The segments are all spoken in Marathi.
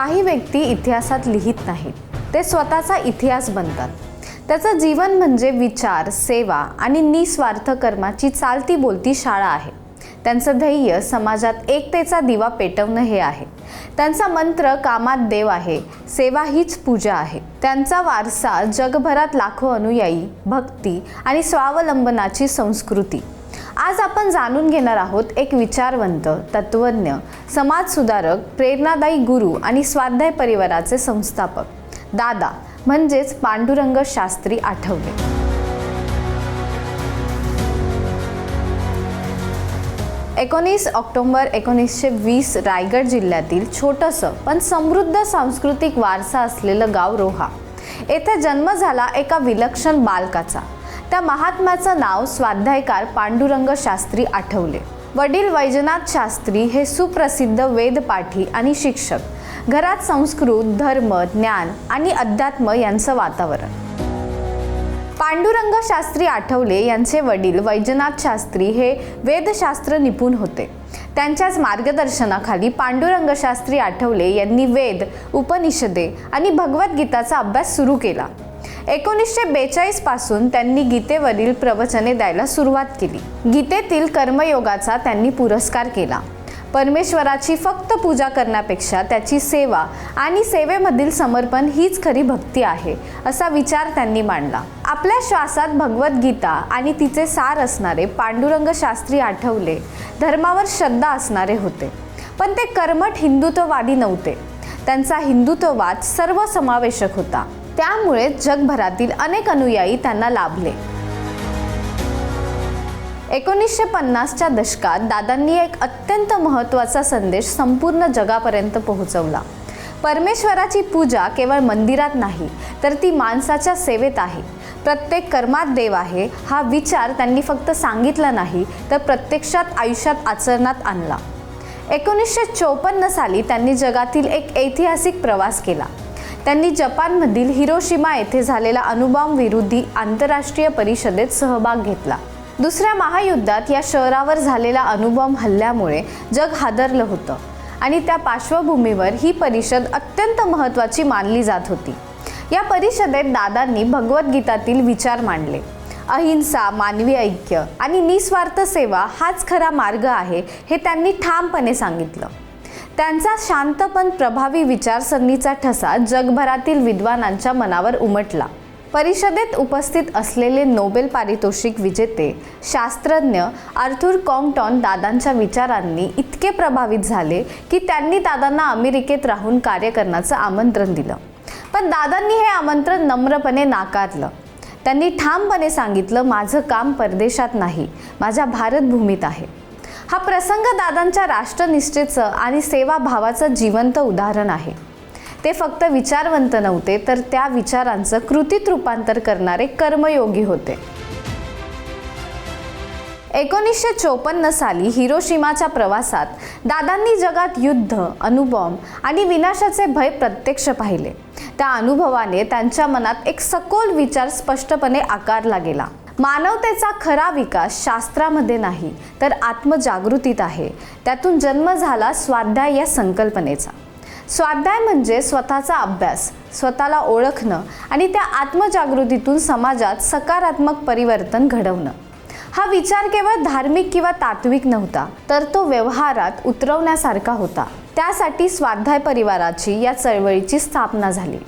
काही व्यक्ती इतिहासात लिहित नाहीत. ते स्वतःचा इतिहास बनतात. त्याचं जीवन म्हणजे विचार सेवा आणि निस्वार्थ कर्माची चालती बोलती शाळा आहे. त्यांचं ध्येय समाजात एकतेचा दिवा पेटवणं हे आहे. त्यांचा मंत्र कामात देव आहे. सेवा हीच पूजा आहे. त्यांचा वारसा जगभरात लाखो अनुयायी भक्ती आणि स्वावलंबनाची संस्कृती. आज आपण जाणून घेणार आहोत एक विचारवंत तत्वज्ञ समाजसुधारक प्रेरणादायी गुरु आणि स्वाध्याय परिवाराचे संस्थापक. दादा म्हणजेच पांडुरंग शास्त्री आठवले. एकोणीस ऑक्टोबर एकोणीसशे वीस रायगड जिल्ह्यातील छोटंसं पण समृद्ध सांस्कृतिक वारसा असलेलं गाव रोहा. येथे जन्म झाला एका विलक्षण बालकाचा. त्या महात्म्याचं नाव स्वाध्यायकार पांडुरंग शास्त्री आठवले. वडील वैजनाथ शास्त्री हे सुप्रसिद्ध वेदपाठी आणि शिक्षक. घरात संस्कृत धर्म ज्ञान आणि अध्यात्म यांचं वातावरण. पांडुरंग शास्त्री आठवले यांचे वडील वैजनाथ शास्त्री हे वेदशास्त्र निपुण होते. त्यांच्याच मार्गदर्शनाखाली पांडुरंग शास्त्री आठवले यांनी वेद उपनिषदे आणि भगवद्गीताचा अभ्यास सुरू केला. एकोणीसशे बेचाळीसपासून त्यांनी गीतेवरील प्रवचने द्यायला सुरुवात केली. गीतेतील कर्मयोगाचा त्यांनी पुरस्कार केला. परमेश्वराची फक्त पूजा करण्यापेक्षा त्याची सेवा आणि सेवेमधील समर्पण हीच खरी भक्ती आहे असा विचार त्यांनी मांडला. आपल्या श्वासात भगवद्गीता आणि तिचे सार असणारे पांडुरंग शास्त्री आठवले. धर्मावर श्रद्धा असणारे होते. पण ते कर्मठ हिंदुत्ववादी नव्हते. त्यांचा हिंदुत्ववाद सर्वसमावेशक होता. त्यामुळे जगभरातील अनेक अनुयायी त्यांना लाभले. एकोणीसशे पन्नासच्या दशकात दादांनी एक अत्यंत महत्त्वाचा संदेश संपूर्ण जगापर्यंत पोहोचवला. परमेश्वराची पूजा केवळ मंदिरात नाही तर ती माणसाच्या सेवेत आहे. प्रत्येक कर्मात देव आहे हा विचार त्यांनी फक्त सांगितला नाही तर प्रत्यक्षात आयुष्यात आचरणात आणला. एकोणीसशे चोपन्न साली त्यांनी जगातील एक ऐतिहासिक प्रवास केला. त्यांनी जपानमधील हिरोशिमा येथे झालेला अणुबॉम्ब विरोधी आंतरराष्ट्रीय परिषदेत सहभाग घेतला. दुसऱ्या महायुद्धात या शहरावर झालेला अणुबॉम्ब हल्ल्यामुळे जग हादरलं होतं आणि त्या पार्श्वभूमीवर ही परिषद अत्यंत महत्त्वाची मानली जात होती. या परिषदेत दादांनी भगवद्गीतातील विचार मांडले. अहिंसा मानवी ऐक्य आणि निस्वार्थ सेवा हाच खरा मार्ग आहे हे त्यांनी ठामपणे सांगितलं. त्यांचा शांत पण प्रभावी विचारसरणीचा ठसा जगभरातील विद्वानांच्या मनावर उमटला. परिषदेत उपस्थित असलेले नोबेल पारितोषिक विजेते शास्त्रज्ञ आर्थुर कॉम्प्टॉन दादांच्या विचारांनी इतके प्रभावित झाले की त्यांनी दादांना अमेरिकेत राहून कार्य करण्याचं आमंत्रण दिलं. पण दादांनी हे आमंत्रण नम्रपणे नाकारलं. त्यांनी ठामपणे सांगितलं माझं काम परदेशात नाही माझ्या भारतभूमीत आहे. हा प्रसंग दादांच्या राष्ट्रनिष्ठेचं आणि सेवाभावाचं जिवंत उदाहरण आहे. ते फक्त विचारवंत नव्हते तर त्या विचारांचं कृतीत रूपांतर करणारे कर्मयोगी होते. एकोणीसशे चोपन्न साली हिरोशिमाच्या प्रवासात दादांनी जगात युद्ध अणुबॉम्ब आणि विनाशाचे भय प्रत्यक्ष पाहिले. त्या अनुभवाने त्यांच्या मनात एक सखोल विचार स्पष्टपणे आकारला गेला. मानवतेचा खरा विकास शास्त्रामध्ये नाही तर आत्मजागृतीत आहे. त्यातून जन्म झाला स्वाध्याय या संकल्पनेचा. स्वाध्याय म्हणजे स्वतःचा अभ्यास स्वतःला ओळखणं आणि त्या आत्मजागृतीतून समाजात सकारात्मक परिवर्तन घडवणं. हा विचार केवळ धार्मिक किंवा तात्विक नव्हता तर तो व्यवहारात उतरवण्यासारखा होता. त्यासाठी स्वाध्याय परिवाराची या चळवळीची स्थापना झाली.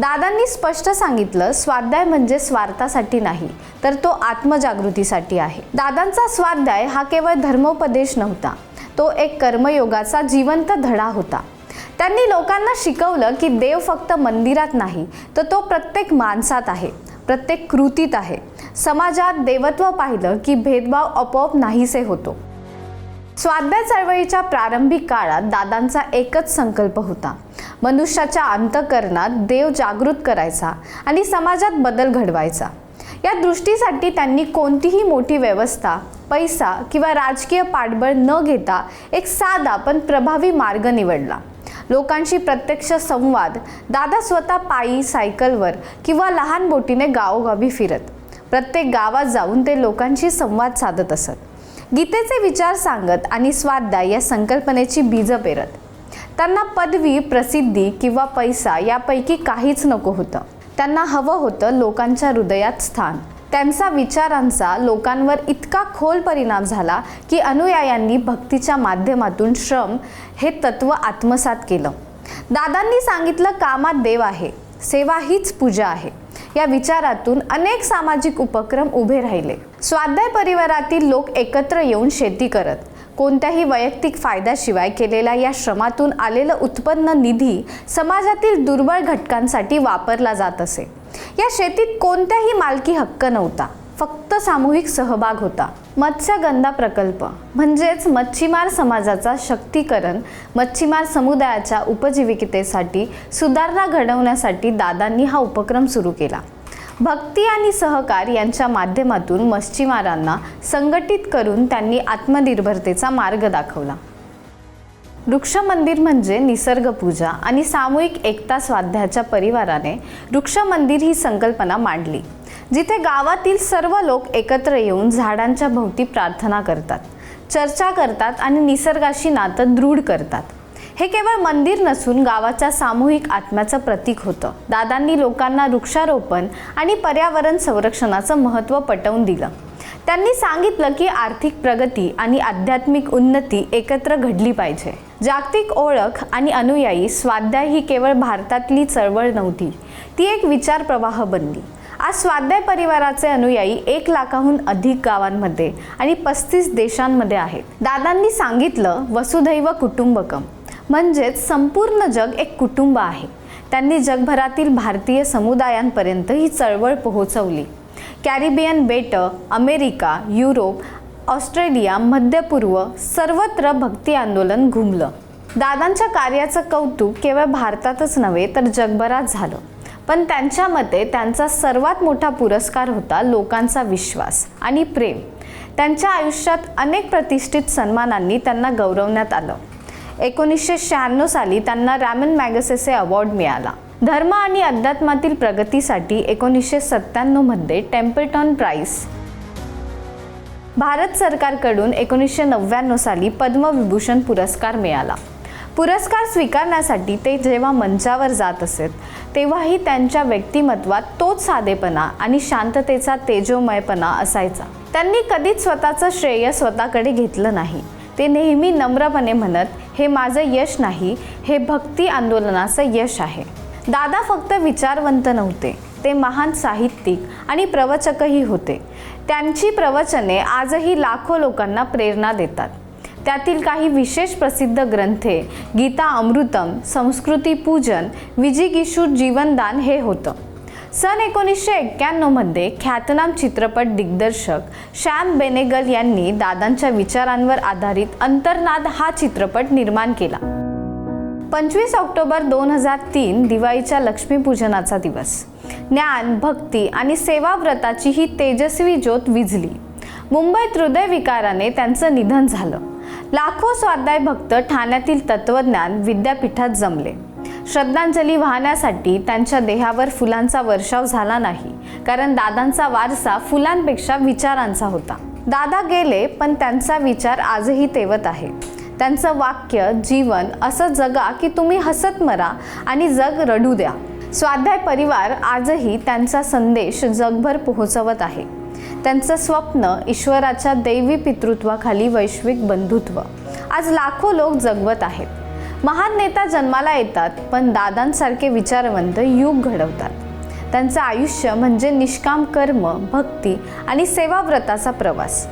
दादांनी स्पष्ट सांगितलं स्वाध्याय म्हणजे स्वार्थासाठी नाही तर तो आत्मजागृतीसाठी आहे. दादांचा स्वाध्याय हा केवळ धर्मोपदेश नव्हता तो एक कर्मयोगाचा जिवंत धडा होता. त्यांनी लोकांना शिकवलं की देव फक्त मंदिरात नाही तर तो प्रत्येक माणसात आहे प्रत्येक कृतीत आहे. समाजात देवत्व पाहिलं की भेदभाव आपोआप नाहीसे होतो. स्वाध्याय चळवळीच्या प्रारंभिक काळात दादांचा एकच संकल्प होता मनुष्याच्या अंतकरणात देव जागृत करायचा आणि समाजात बदल घडवायचा. या दृष्टीसाठी त्यांनी कोणतीही मोठी व्यवस्था पैसा किंवा राजकीय पाठबळ न घेता एक साधा पण प्रभावी मार्ग निवडला. लोकांशी प्रत्यक्ष संवाद दादा स्वतः पायी सायकलवर किंवा लहान बोटीने गावोगावी फिरत. प्रत्येक गावात जाऊन ते लोकांशी संवाद साधत असत. गीतेचे विचार सांगत आणि स्वाध्याय या संकल्पनेची बीजं पेरत. त्यांना पदवी प्रसिद्धी किंवा पैसा यापैकी काहीच नको होतं. त्यांना हवं होतं लोकांच्या हृदयात स्थान. त्यांचा विचारांचा लोकांवर इतका खोल परिणाम झाला की अनुयायांनी भक्तीच्या माध्यमातून श्रम हे तत्व आत्मसात केलं. दादांनी सांगितलं कामात देव आहे. सेवा हीच पूजा आहे. या विचारातून अनेक सामाजिक उपक्रम उभे राहिले. स्वाध्याय परिवारातील लोक एकत्र येऊन शेती करत कोणत्याही वैयक्तिक फायद्याशिवाय केलेल्या या श्रमातून आलेलं उत्पन्न निधी समाजातील दुर्बळ घटकांसाठी वापरला जात असे. या शेतीत कोणत्याही मालकी हक्क नव्हता. फक्त सामूहिक सहभाग होता. मत्स्यगंधा प्रकल्प म्हणजेच मच्छीमार समाजाचा शक्तीकरण मच्छीमार समुदायाच्या उपजीविकेसाठी सुधारणा घडवण्यासाठी दादांनी हा उपक्रम सुरू केला. भक्ती आणि सहकार यांच्या माध्यमातून मच्छीमारांना संघटित करून त्यांनी आत्मनिर्भरतेचा मार्ग दाखवला. वृक्ष मंदिर म्हणजे निसर्गपूजा आणि सामूहिक एकता स्वाध्याच्या परिवाराने वृक्ष मंदिर ही संकल्पना मांडली जिथे गावातील सर्व लोक एकत्र येऊन झाडांच्या भोवती प्रार्थना करतात चर्चा करतात आणि निसर्गाशी नातं दृढ करतात. हे केवळ मंदिर नसून गावाच्या सामूहिक आत्म्याचं प्रतीक होतं. दादांनी लोकांना वृक्षारोपण आणि पर्यावरण संरक्षणाचं महत्त्व पटवून दिलं. त्यांनी सांगितलं की आर्थिक प्रगती आणि आध्यात्मिक उन्नती एकत्र घडली पाहिजे. जागतिक ओळख आणि अनुयायी स्वाध्याय ही केवळ भारतातली चळवळ नव्हती ती एक विचार प्रवाह बनली. आज स्वाध्याय परिवाराचे अनुयायी एक लाखाहून अधिक गावांमध्ये आणि पस्तीस देशांमध्ये आहेत. दादांनी सांगितलं वसुधैव कुटुंबकम. म्हणजेच संपूर्ण जग एक कुटुंब आहे. त्यांनी जगभरातील भारतीय समुदायांपर्यंत ही चळवळ पोहोचवली. कॅरिबियन बेटं अमेरिका युरोप ऑस्ट्रेलिया मध्यपूर्व सर्वत्र भक्ती आंदोलन घुमलं. दादांच्या कार्याचं कौतुक केवळ भारतातच नव्हे तर जगभरात झालं. पण त्यांच्या मते त्यांचा सर्वात मोठा पुरस्कार होता लोकांचा विश्वास आणि प्रेम. त्यांच्या आयुष्यात अनेक प्रतिष्ठित सन्मानांनी त्यांना गौरवण्यात आलं. एकोणीसशे शहाण्णव साली त्यांना रॅमन मॅगसेसे अवॉर्ड मिळाला. धर्म आणि अध्यात्मातील प्रगतीसाठी एकोणीसशे सत्त्याण्णवमध्ये टेम्पल्टॉन प्राईस. भारत सरकारकडून एकोणीसशे नव्याण्णव साली पद्मविभूषण पुरस्कार मिळाला. पुरस्कार स्वीकारण्यासाठी ते जेव्हा मंचावर जात असत तेव्हाही त्यांच्या व्यक्तिमत्वात तोच साधेपणा आणि शांततेचा तेजोमयपणा असायचा. त्यांनी कधीच स्वतःचं श्रेय स्वतःकडे घेतलं नाही. ते नेहमी नम्रपणे म्हणत हे माझं यश नाही हे भक्ती आंदोलनाचं यश आहे. दादा फक्त विचारवंत नव्हते. ते महान साहित्यिक आणि प्रवचकही होते. त्यांची प्रवचने आजही लाखो लोकांना प्रेरणा देतात. त्यातील काही विशेष प्रसिद्ध ग्रंथे गीता अमृतम संस्कृती पूजन विजिगिशूर जीवनदान हे होतं. सन एकोणीसशे एक्क्याण्णवमध्ये ख्यातनाम चित्रपट दिग्दर्शक श्याम बेनेगल यांनी दादांच्या विचारांवर आधारित अंतर्नाद हा चित्रपट निर्माण केला. पंचवीस ऑक्टोबर दोन हजार तीन दिवाळीच्या लक्ष्मीपूजनाचा दिवस. ज्ञान भक्ती आणि सेवाव्रताची ही तेजस्वी ज्योत विझली. मुंबईत हृदयविकाराने त्यांचं निधन झालं. लाखो स्वाध्याय भक्त ठाण्यातील तत्वज्ञान विद्यापीठात जमले. श्रद्धांजली वाहण्यासाठी त्यांच्या देहावर फुलांचा वर्षाव झाला नाही. कारण दादांचा वारसा फुलांपेक्षा विचारांचा होता. दादा गेले पण त्यांचा विचार आजही तेवत आहे. त्यांचं वाक्य जीवन असं जगा की तुम्ही हसत मरा आणि जग रडू द्या. स्वाध्याय परिवार आजही त्यांचा संदेश जगभर पोहोचवत आहे. त्यांचं स्वप्न ईश्वराच्या दैवी पितृत्वाखाली वैश्विक बंधुत्व. आज लाखो लोक जगवत आहेत. महान नेता जन्माला येतात पण दादांसारखे विचारवंत युग घडवतात. त्यांचं आयुष्य म्हणजे निष्काम कर्म भक्ती आणि सेवाव्रताचा प्रवास.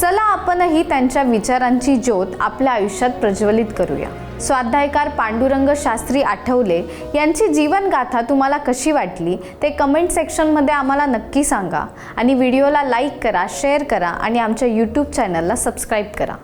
चला आपणही त्यांच्या विचारांची ज्योत आपल्या आयुष्यात प्रज्वलित करूया. स्वाध्यायकार पांडुरंग शास्त्री आठवले यांची जीवनगाथा तुम्हाला कशी वाटली? ते कमेंट सेक्शनमध्ये आम्हाला नक्की सांगा. आणि व्हिडिओला लाईक करा शेअर करा आणि आमच्या यूट्यूब चॅनलला सबस्क्राईब करा.